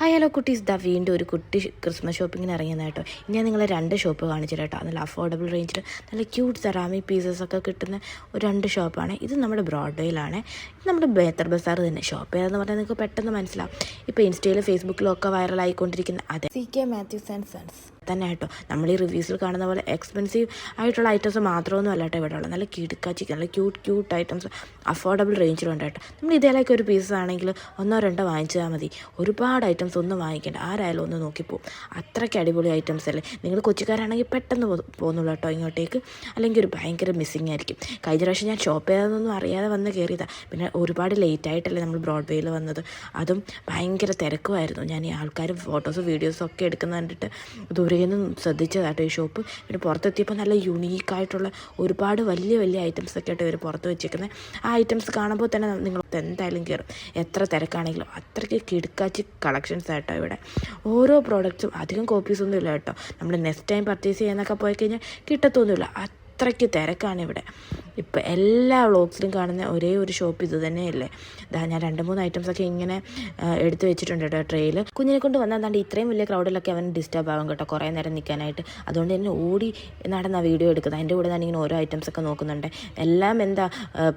Hi hello കുട്ടീസ്. The വീണ്ടും ഒരു കുട്ടി ക്രിസ്മസ് ഷോപ്പിങ്ങിന് ഇറങ്ങിയെന്ന് കേട്ടോ. ഇനി ഞാൻ നിങ്ങളെ രണ്ട് ഷോപ്പ് കാണിച്ചു കേട്ടോ. നല്ല അഫോർഡബിൾ റേഞ്ചിൽ നല്ല ക്യൂട്ട് സെറാമിക് പീസസ് ഒക്കെ കിട്ടുന്ന ഒരു രണ്ട് ഷോപ്പാണ് ഇത് നമ്മുടെ ബ്രോഡ്വേയിലാണ് ഇത് നമ്മുടെ ബേത്തർ ബസാർ തന്നെ. ഷോപ്പ് ഏതെന്ന് പറഞ്ഞാൽ നിങ്ങൾക്ക് പെട്ടെന്ന് മനസ്സിലാവും. ഇപ്പോൾ ഇൻസ്റ്റയിലും ഫേസ്ബുക്കിലും ഒക്കെ വൈറലായിക്കൊണ്ടിരിക്കുന്ന അതെ. C K Mathews and sons തന്നെ കേട്ടോ. നമ്മൾ ഈ റിവ്യൂസിൽ കാണുന്ന പോലെ എക്സ്പെൻസീവ് ആയിട്ടുള്ള ഐറ്റംസ് മാത്രമൊന്നും അല്ല കേട്ടോ ഇവിടെ ഉള്ളത്. നല്ല കിടുക്ക ചിക്കൻ നല്ല ക്യൂട്ട് ക്യൂട്ട് ഐറ്റംസ് അഫോർഡബിൾ റേഞ്ചിലുണ്ട് കേട്ടോ. നമ്മൾ ഇതേലേക്ക് ഒരു പീസ് ആണെങ്കിൽ ഒന്നോ രണ്ടോ വാങ്ങിച്ചാൽ മതി. ഒരുപാട് ഐറ്റംസ് ഒന്നും വാങ്ങിക്കേണ്ട. ആരായാലും ഒന്ന് നോക്കിപ്പോവും. അത്രയ്ക്ക് അടിപൊളി ഐറ്റംസ് അല്ലേ? നിങ്ങൾ കൊച്ചിക്കാരാണെങ്കിൽ പെട്ടെന്ന് പോകുന്നുള്ളൂ കേട്ടോ ഇങ്ങോട്ടേക്ക്. അല്ലെങ്കിൽ ഒരു ഭയങ്കര മിസ്സിങ് ആയിരിക്കും. കഴിഞ്ഞ പ്രാവശ്യം ഞാൻ ഷോപ്പ് ചെയ്തതൊന്നും അറിയാതെ വന്ന് കയറിയതാണ് പിന്നെ ഒരുപാട് ലേറ്റ് ആയിട്ടല്ലേ നമ്മൾ ബ്രോഡ്വേയിൽ വന്നത്. അതും ഭയങ്കര തിരക്കുമായിരുന്നു. ഞാൻ ഈ ആൾക്കാർ ഫോട്ടോസും വീഡിയോസും ഒക്കെ എടുക്കുന്ന കണ്ടിട്ട് ദൂരെ നിന്ന് ശ്രദ്ധിച്ചതാട്ടോ ഈ ഷോപ്പ്. പിന്നെ പുറത്തെത്തിയപ്പോൾ നല്ല യുണീക്കായിട്ടുള്ള ഒരുപാട് വലിയ വലിയ ഐറ്റംസ് ഒക്കെ ആയിട്ട് ഇവർ പുറത്ത് വെച്ചേക്കുന്നത് ആ ഐറ്റംസ് കാണുമ്പോൾ തന്നെ നിങ്ങൾ എന്തായാലും കയറും എത്ര തിരക്കാണെങ്കിലും അത്രയ്ക്ക് കിടുക്കാച്ചി കളക്ഷൻസ് ആയിട്ടോ ഇവിടെ. ഓരോ പ്രോഡക്റ്റ്സും അധികം കോപ്പീസ് ഒന്നും ഇല്ല കേട്ടോ നമ്മൾ നെക്സ്റ്റ് ടൈം പർച്ചേസ് ചെയ്യാനൊക്കെ പോയി കഴിഞ്ഞാൽ കിട്ടത്തൊന്നുമില്ല. അത്രയ്ക്ക് തിരക്കാണ് ഇവിടെ. ഇപ്പം എല്ലാ വ്ളോഗ്സിലും കാണുന്ന ഒരേ ഒരു ഷോപ്പ് ഇത് തന്നെയല്ലേ? ഇതാ ഞാൻ രണ്ട് മൂന്ന് ഐറ്റംസ് ഒക്കെ ഇങ്ങനെ എടുത്തു വെച്ചിട്ടുണ്ട് കേട്ടോ ട്രെയിൽ കുഞ്ഞിനെ കൊണ്ട് വന്നാൽ എന്താണ്ട് ഇത്രയും വലിയ ക്രൗഡിലൊക്കെ അവൻ ഡിസ്റ്റർബ് ആകും കേട്ടോ കുറേ നേരം നിൽക്കാനായിട്ട് അതുകൊണ്ട് തന്നെ ഓടി നടന്ന വീഡിയോ എടുക്കുന്നത്. അതിന്റെ കൂടെ ഞാൻ ഇങ്ങനെ ഓരോ ഐറ്റംസ് ഒക്കെ നോക്കുന്നുണ്ട്. എല്ലാം എന്താ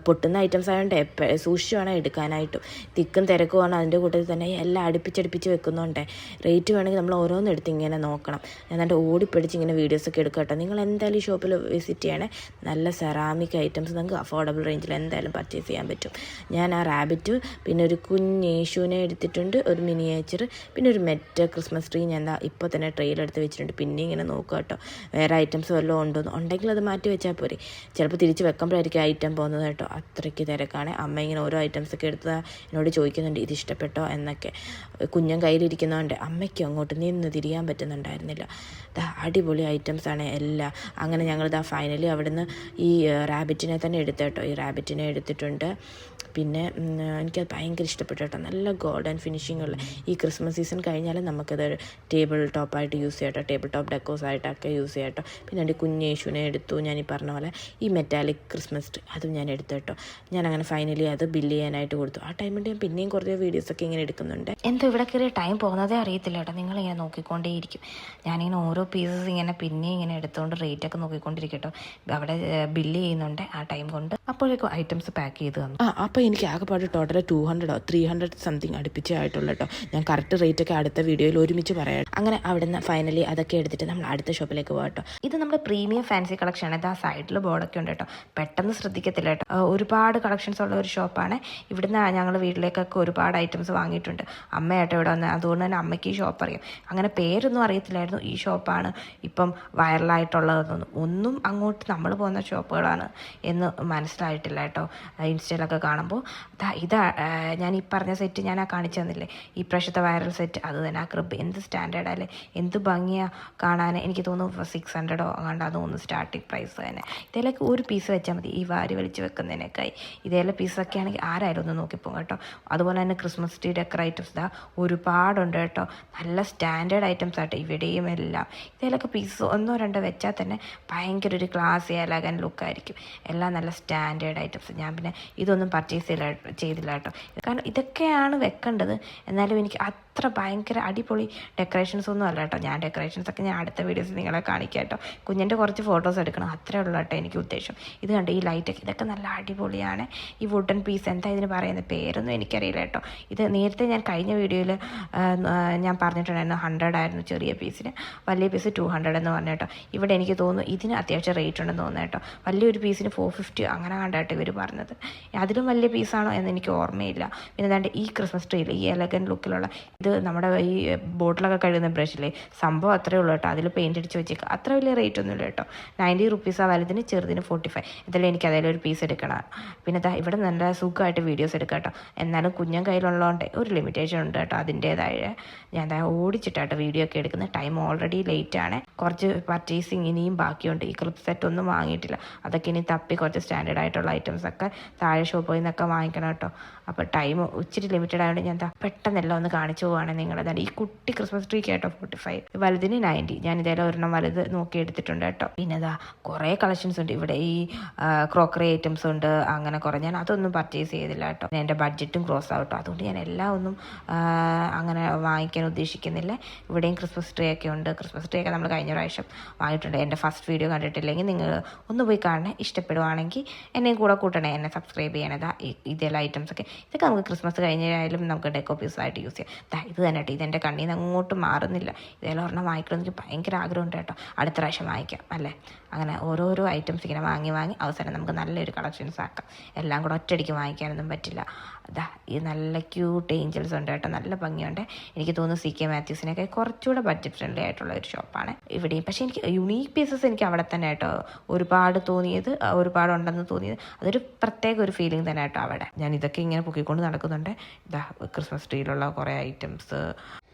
പൊട്ടുന്ന ഐറ്റംസ് ആയതുകൊണ്ട് എപ്പ- സൂക്ഷിച്ച് വേണം എടുക്കാനായിട്ടും. തിക്കും തിരക്കുമാണ് അതിന്റെ കൂട്ടത്തിൽ തന്നെ എല്ലാം അടുപ്പിച്ചടുപ്പിച്ച് വെക്കുന്നുണ്ട്. റേറ്റ് വേണമെങ്കിൽ നമ്മൾ ഓരോന്നും എടുത്ത് ഇങ്ങനെ നോക്കണം. ഞാൻ എന്റെ ഓടിപ്പിടിച്ച് ഇങ്ങനെ വീഡിയോസൊക്കെ ഒക്കെ എടുക്കുക കേട്ടോ. നിങ്ങൾ എന്തായാലും ഈ ഷോപ്പിൽ വിസിറ്റ് ചെയ്യണേ. നല്ല സെറാമിക് ഐറ്റംസ് നിങ്ങൾക്ക് അഫോർഡബിൾ റേഞ്ചിൽ എന്തായാലും പർച്ചേസ് ചെയ്യാൻ പറ്റും. ഞാൻ ആ റാബിറ്റ് പിന്നെ ഒരു കുഞ്ഞ് യേശുവിനെ എടുത്തിട്ടുണ്ട് ഒരു മിനിയേച്ചർ പിന്നെ ഒരു മെറ്റ് ക്രിസ്മസ് ട്രീ ഞാൻ എന്താ ഇപ്പോൾ തന്നെ ട്രെയിൽ എടുത്ത് വെച്ചിട്ടുണ്ട്. പിന്നെ ഇങ്ങനെ നോക്കുക കേട്ടോ. വേറെ ഐറ്റംസ് വല്ലതും ഉണ്ടോ ഉണ്ടെങ്കിൽ അത് മാറ്റി വെച്ചാൽ പോരെ. ചിലപ്പോൾ തിരിച്ച് വെക്കുമ്പോഴായിരിക്കും ഐറ്റം പോകുന്നത് കേട്ടോ. അത്രയ്ക്ക് തിരക്കാണ്. അമ്മ ഇങ്ങനെ ഓരോ ഐറ്റംസ് ഒക്കെ എടുത്ത് എന്നോട് ചോദിക്കുന്നുണ്ട് ഇത് ഇഷ്ടപ്പെട്ടോ? എന്നൊക്കെ. കുഞ്ഞൻ കയ്യിലിരിക്കുന്നതുകൊണ്ട് അമ്മയ്ക്കും അങ്ങോട്ട് നിന്ന് തിരിയാൻ പറ്റുന്നുണ്ടായിരുന്നില്ല. അടിപൊളി ഐറ്റംസ് ആണ് എല്ലാം. അങ്ങനെ ഞങ്ങളിതാ ഫൈനലി അവിടുന്ന് ഈ റാബിറ്റിനെ തന്നെ എടുത്തേട്ടോ ഈ റാബിറ്റിനെ എടുത്തിട്ടുണ്ട്. പിന്നെ എനിക്കത് ഭയങ്കര ഇഷ്ടപ്പെട്ടു കേട്ടോ. നല്ല ഗോൾഡൻ ഫിനിഷിംഗ് ഉള്ള ഈ ക്രിസ്മസ് സീസൺ കഴിഞ്ഞാൽ നമുക്കത് ടേബിൾ ടോപ്പായിട്ട് യൂസ് ചെയ്യാം കേട്ടോ. ടേബിൾ ടോപ്പ് ഡെക്കോസ് ആയിട്ടൊക്കെ യൂസ് ചെയ്യാം കേട്ടോ. പിന്നെ എന്റെ കുഞ്ഞേശുവിനെ എടുത്തു. ഞാൻ ഈ പറഞ്ഞ പോലെ ഈ മെറ്റാലിക് ക്രിസ്മസ് ട്രീ അതും ഞാൻ എടുത്തു കേട്ടോ. ഞാൻ അങ്ങനെ ഫൈനലി അത് ബില്ല് ചെയ്യാനായിട്ട് കൊടുത്തു. ആ ടൈമിൽ ഞാൻ പിന്നെയും കുറേ വീഡിയോസൊക്കെ ഇങ്ങനെ എടുക്കുന്നുണ്ട്. എന്തോ ഇവിടെ കയറിയ ടൈം പോകുന്നതേ അറിയത്തില്ല കേട്ടോ. നിങ്ങളിങ്ങനെ നോക്കിക്കൊണ്ടേയിരിക്കും. ഞാനിങ്ങനെ ഓരോ പീസസ് ഇങ്ങനെ പിന്നെ ഇങ്ങനെ എടുത്തുകൊണ്ട് റേറ്റൊക്കെ നോക്കിക്കൊണ്ടിരിക്കും കേട്ടോ. അവിടെ ബില്ല് ചെയ്യുന്നുണ്ട്. ആ ടൈം കൊണ്ട് അപ്പോഴേക്കും ഐറ്റംസ് പാക്ക് ചെയ്ത് തന്നു. ആ അപ്പോൾ എനിക്ക് ആകെപ്പാട് ടോട്ടൽ ടു ഹൺഡ്രഡോ ത്രീ ഹൺഡ്രഡ് സംതിങ് അടുപ്പിച്ചേ ആയിട്ടുള്ളൂ കേട്ടോ. ഞാൻ കറക്റ്റ് റേറ്റ് ഒക്കെ അടുത്ത വീഡിയോയിൽ ഒരുമിച്ച് പറയാം. അങ്ങനെ അവിടുന്ന് ഫൈനലി അതൊക്കെ എടുത്തിട്ട് നമ്മൾ അടുത്ത ഷോപ്പിലേക്ക് പോകാം കേട്ടോ ഇത് നമ്മുടെ പ്രീമിയം ഫാൻസി കളക്ഷൻ ആണ്. ഇത് ആ സൈഡിൽ ബോർഡൊക്കെ ഉണ്ട് കേട്ടോ. പെട്ടെന്ന് ശ്രദ്ധിക്കത്തില്ല കേട്ടോ. ഒരുപാട് കളക്ഷൻസ് ഉള്ള ഒരു ഷോപ്പാണ് ഇവിടുന്ന് ഞങ്ങൾ വീട്ടിലേക്കൊക്കെ ഒരുപാട് ഐറ്റംസ് വാങ്ങിയിട്ടുണ്ട്. അമ്മയായിട്ട് ഇവിടെ വന്ന് അതുകൊണ്ട് തന്നെ അമ്മയ്ക്ക് ഈ ഷോപ്പ് അറിയാം. അങ്ങനെ പേരൊന്നും അറിയത്തില്ലായിരുന്നു ഈ ഷോപ്പാണ് ഇപ്പം വൈറലായിട്ടുള്ളതെന്നൊന്നും ഒന്നും അങ്ങോട്ട് നമ്മൾ പോകുന്ന ഷോപ്പുകളാണ് എന്ന് മനസ്സിലായിട്ടില്ല കേട്ടോ. ഇൻസ്റ്റയിലൊക്കെ കാണുമ്പോൾ ഇതാ ഞാൻ ഈ പറഞ്ഞ സെറ്റ് ഞാൻ ആ കാണിച്ചു തന്നില്ലേ? ഈ പ്രാവശ്യത്തെ വൈറൽ സെറ്റ് അത് തന്നെ ആ ക്രിബ് എന്ത് സ്റ്റാൻഡേർഡ് അല്ലേ എന്ത് ഭംഗിയാ കാണാൻ എനിക്ക് തോന്നുന്നു സിക്സ് ഹൺഡ്രഡോ അങ്ങാണ്ട് അത് തോന്നുന്നു സ്റ്റാർട്ടിങ് പ്രൈസ് തന്നെ. ഇതിലേക്ക് ഒരു പീസ് വെച്ചാൽ മതി. ഈ വാരി വലിച്ച് വെക്കുന്നതിനേക്കായി. ഇതേലെ പീസൊക്കെ ആണെങ്കിൽ ആരായാലും ഒന്ന് നോക്കിപ്പോകും കേട്ടോ. അതുപോലെ തന്നെ ക്രിസ്മസ് ട്രീ ഡെക്കറേറ്റീവ്സ് ദാ ഒരുപാടുണ്ട് കേട്ടോ. നല്ല സ്റ്റാൻഡേർഡ് ഐറ്റംസ് ആട്ടോ ഇവിടെയും എല്ലാം. ഇതിലൊക്കെ പീസ് ഒന്നോ രണ്ടോ വെച്ചാൽ തന്നെ ഭയങ്കര ഒരു ക്ലാസ് എലഗൻ ലുക്കായിരിക്കും എല്ലാം നല്ല സ്റ്റാൻഡേർഡ് ഐറ്റംസ് ഞാൻ പിന്നെ ഇതൊന്നും പർച്ചേസ് ചെയ്തില്ല കേട്ടോ. കാരണം ഇതൊക്കെയാണ് വെക്കേണ്ടത്. എന്നാലും എനിക്ക് അത്ര ഭയങ്കര അടിപൊളി ഡെക്കറേഷൻസ് ഒന്നും അല്ല കേട്ടോ. ഞാൻ ഡെക്കറേഷൻസ് ഒക്കെ ഞാൻ അടുത്ത വീഡിയോസ് നിങ്ങളെ കാണിക്കാം കേട്ടോ. കുഞ്ഞിന്റെ കുറച്ച് ഫോട്ടോസ് എടുക്കണം. അത്രേ ഉള്ളൂ കേട്ടോ എനിക്ക് ഉദ്ദേശം. ഇത് കണ്ടോ ഈ ലൈറ്റൊക്കെ ഇതൊക്കെ നല്ല അടിപൊളിയാണ്. ഈ വുഡൻ പീസ് എന്താ ഇതിന് പറയുന്ന പേരൊന്നും എനിക്കറിയില്ല കേട്ടോ. ഇത് നേരത്തെ ഞാൻ കഴിഞ്ഞ വീഡിയോയിൽ ഞാൻ പറഞ്ഞിട്ടുണ്ടായിരുന്നു ഹൺഡ്രഡ് ആയിരുന്നു ചെറിയ പീസിന് വലിയ പീസ് ടു ഹൺഡ്രഡ് എന്ന് പറഞ്ഞു കേട്ടോ. ഇവിടെ എനിക്ക് തോന്നുന്നു ഇതിന് അത്യാവശ്യം റേറ്റ് ഉണ്ടെന്ന് തോന്നുന്നു കേട്ടോ. വലിയൊരു പീസിന് ഫോർ ഫിഫ്റ്റി അങ്ങനെ കണ്ടായിട്ട് ഇവർ പറഞ്ഞത്. അതിലും വലിയ പീസാണോ എന്ന് എനിക്ക് ഓർമ്മയില്ല. പിന്നെ ഈ ക്രിസ്മസ് ട്രീയിൽ ഈ എലഗൻ ലുക്കിലുള്ള ഇത് നമ്മുടെ ഈ ബോട്ടിലൊക്കെ കഴുകുന്ന ബ്രഷില്ലേ? സംഭവം അത്രേ ഉള്ളൂ കേട്ടോ. അതിൽ പെയിന്റ് അടിച്ച് വെച്ചേക്കുക അത്ര വലിയ റേറ്റ് ഒന്നുമില്ല കേട്ടോ. നയന്റി റുപ്പീസ് ആ വലുതിന് ചെറുതിന് ഫോർട്ടി ഫൈവ് എന്തായാലും എനിക്ക് അതിൽ ഒരു പീസ് എടുക്കണം. പിന്നെ ദാ ഇവിടെ നല്ല സുഖമായിട്ട് വീഡിയോസ് എടുക്കാം കേട്ടോ. എന്നാലും കുഞ്ഞൻ കയ്യിലുള്ളതുകൊണ്ട് ഒരു ലിമിറ്റേഷൻ ഉണ്ട് കേട്ടോ അതിന്റേതായ ഞാൻ ദാ ഓടിച്ചിട്ടാട്ടോ വീഡിയോ ഒക്കെ എടുക്കുന്നത്. ടൈം ഓൾറെഡി ലേറ്റ് ആണ്. കുറച്ച് പർച്ചേസിങ് ഇനിയും ബാക്കിയുണ്ട്. ഈ ക്ലിപ്പ് സെറ്റ് ഒന്നും വാങ്ങിയിട്ടില്ല. അതൊക്കെ ഇനി തപ്പി കുറച്ച് സ്റ്റാൻഡേർഡ് ആയിട്ടുള്ള ഐറ്റംസ് ഒക്കെ താഴെ ഷോപ്പിൽ നിന്നൊക്കെ വാങ്ങിക്കണം കേട്ടോ. അപ്പോൾ ടൈം ഇച്ചിരി ലിമിറ്റഡ് ആയതുകൊണ്ട് ഞാൻ പെട്ടെന്നെല്ലാം ഒന്ന് കാണിച്ചു പോവാണ് നിങ്ങളെ. ഈ കുട്ടി ക്രിസ്മസ് ട്രീ കേട്ടോ ഫോർട്ടി ഫൈവ് വലുതിന് നയന്റി ഞാൻ ഇതേലും ഒരെണ്ണം വലുത് നോക്കി എടുത്തിട്ടുണ്ട് കേട്ടോ. പിന്നെ ഇതാ കുറേ കളക്ഷൻസ് ഉണ്ട്. ഇവിടെ ഈ ക്രോക്കറി ഐറ്റംസ് ഉണ്ട് അങ്ങനെ കുറേ. ഞാൻ അതൊന്നും പർച്ചേസ് ചെയ്തില്ല കേട്ടോ. എന്റെ ബഡ്ജറ്റും ക്രോസ് ആവട്ടോ അതുകൊണ്ട് ഞാൻ എല്ലാം ഒന്നും അങ്ങനെ വാങ്ങിക്കാൻ ഉദ്ദേശിക്കുന്നില്ല. ഇവിടെയും ക്രിസ്മസ് ട്രീ ഒക്കെ ഉണ്ട്. ക്രിസ്മസ് ട്രീ ഒക്കെ നമ്മൾ കഴിഞ്ഞ പ്രാവശ്യം വാങ്ങിയിട്ടുണ്ട്. എന്റെ ഫസ്റ്റ് വീഡിയോ കണ്ടിട്ടില്ലെങ്കിൽ നിങ്ങൾ ഒന്ന് പോയി കാണണേ. ഇഷ്ടപ്പെടുവാണെങ്കിൽ എന്നെയും കൂടെ കൂട്ടണേ. എന്നെ സബ്സ്ക്രൈബ് ചെയ്യണതാ ഇതെല്ലാം ഐറ്റംസ് ഒക്കെ. ഇതൊക്കെ നമുക്ക് ക്രിസ്മസ് കഴിഞ്ഞാലും നമുക്ക് ഡെക്കോ പീസായിട്ട് യൂസ് ചെയ്യാം. ഇത് തന്നെ കേട്ടോ. ഇതെന്റെ കണ്ണിൽ നിന്ന് അങ്ങോട്ട് മാറുന്നില്ല. ഇതെല്ലാം ഒരെണ്ണം വാങ്ങിക്കണമെന്ന് എനിക്ക് ഭയങ്കര ആഗ്രഹമുണ്ട് കേട്ടോ. അടുത്ത പ്രാവശ്യം വാങ്ങിക്കാം അല്ലേ? അങ്ങനെ ഓരോരോ ഐറ്റംസ് ഇങ്ങനെ വാങ്ങി വാങ്ങി അവസാനം നമുക്ക് നല്ലൊരു കളക്ഷൻസ് ആക്കാം. എല്ലാം കൂടെ ഒറ്റയടിക്ക് വാങ്ങിക്കാനൊന്നും പറ്റില്ല. അതാ ഈ നല്ല ക്യൂട്ട് ഏഞ്ചൽസ് ഉണ്ട് കേട്ടോ. നല്ല ഭംഗിയുണ്ട്. എനിക്ക് തോന്നുന്നു സി കെ മാത്യൂസിനൊക്കെ കുറച്ചുകൂടെ ബഡ്ജറ്റ് ഫ്രണ്ട്ലി ആയിട്ടുള്ള ഒരു ഷോപ്പാണ് ഇവിടെയും. പക്ഷേ എനിക്ക് യുണീക്ക് പീസസ് എനിക്ക് അവിടെ തന്നെ കേട്ടോ ഒരുപാട് തോന്നിയത് ഒരുപാട് ഉണ്ടെന്ന് തോന്നിയത്. അതൊരു പ്രത്യേക ഒരു ഫീലിംഗ് തന്നെ കേട്ടോ അവിടെ. ഞാൻ ഇതൊക്കെ ഇങ്ങനെ പൊക്കിക്കൊണ്ട് നടക്കുന്നുണ്ട്. ഇതാ ക്രിസ്മസ് ട്രീയിലുള്ള കുറേ ഐറ്റംസ്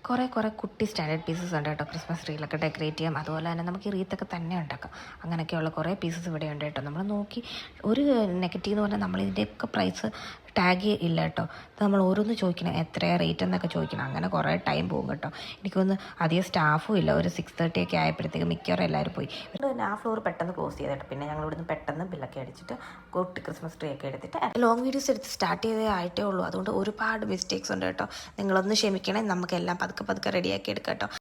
കുറേ കുറേ കുട്ടി സ്റ്റാൻഡേർഡ് പീസസ് ഉണ്ട് കേട്ടോ. ക്രിസ്മസ് ട്രീയിലൊക്കെ ഡെക്കറേറ്റ് ചെയ്യാം. അതുപോലെ തന്നെ നമുക്ക് ഈ റീത്തൊക്കെ തന്നെ ഉണ്ടാക്കാം. അങ്ങനെയൊക്കെയുള്ള കുറേ പീസസ് ഇവിടെ ഉണ്ട് കേട്ടോ. നമ്മൾ നോക്കി ഒരു നെഗറ്റീവ് എന്ന് പറഞ്ഞാൽ നമ്മൾ ഇതിന്റെയൊക്കെ പ്രൈസ് ടാഗ് ഇല്ല കേട്ടോ. ഇത് നമ്മൾ ഓരോന്ന് ചോദിക്കണം എത്രയാണ് റേറ്റ് എന്നൊക്കെ ചോദിക്കണം. അങ്ങനെ കുറേ ടൈം പോകും കേട്ടോ. എനിക്കൊന്ന് അധികം സ്റ്റാഫും ഇല്ല. ഒരു സിക്സ് തേർട്ടി ഒക്കെ ആയപ്പോഴത്തേക്ക് മിക്കവാറും എല്ലാവരും പോയി. തന്നെ ആ ഫ്ലോർ പെട്ടെന്ന് ക്ലോസ് ചെയ്തിട്ട് പിന്നെ ഞങ്ങൾ ഇവിടുന്ന് പെട്ടെന്ന് ബില്ലൊക്കെ അടിച്ചിട്ട് കുട്ടി ക്രിസ്മസ് ട്രീ ഒക്കെ എടുത്തിട്ട് ലോങ് വീഡിയോസ് എടുത്ത് സ്റ്റാർട്ട് ചെയ്തേ ആയിട്ടേ ഉള്ളൂ. അതുകൊണ്ട് ഒരുപാട് മിസ്റ്റേക്സ് ഉണ്ട് കേട്ടോ. നിങ്ങളൊന്ന് ക്ഷമിക്കണേ. നമുക്കെല്ലാം പതുക്കെ പതുക്കെ റെഡിയാക്കി എടുക്കാം കേട്ടോ.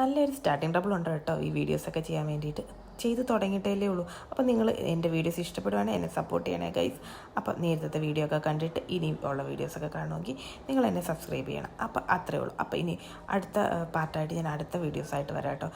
നല്ലൊരു സ്റ്റാർട്ടിങ് ട്രബിൾ ഉണ്ട് കേട്ടോ ഈ വീഡിയോസൊക്കെ ചെയ്യാൻ വേണ്ടിയിട്ട്. ചെയ്ത് തുടങ്ങിയിട്ടേ ഉള്ളൂ. അപ്പോൾ നിങ്ങൾ എന്റെ വീഡിയോസ് ഇഷ്ടപ്പെടുവാണെങ്കിൽ എന്നെ സപ്പോർട്ട് ചെയ്യണേ ഗൈസ് അപ്പോൾ നേരത്തെ വീഡിയോ ഒക്കെ കണ്ടിട്ട് ഇനി ഉള്ള വീഡിയോസൊക്കെ കാണുമെങ്കിൽ നിങ്ങൾ എന്നെ സബ്സ്ക്രൈബ് ചെയ്യണം. അപ്പോൾ അത്രേ ഉള്ളൂ. അപ്പോൾ ഇനി അടുത്ത പാർട്ടായിട്ട് ഞാൻ അടുത്ത വീഡിയോസായിട്ട് വരാം കേട്ടോ.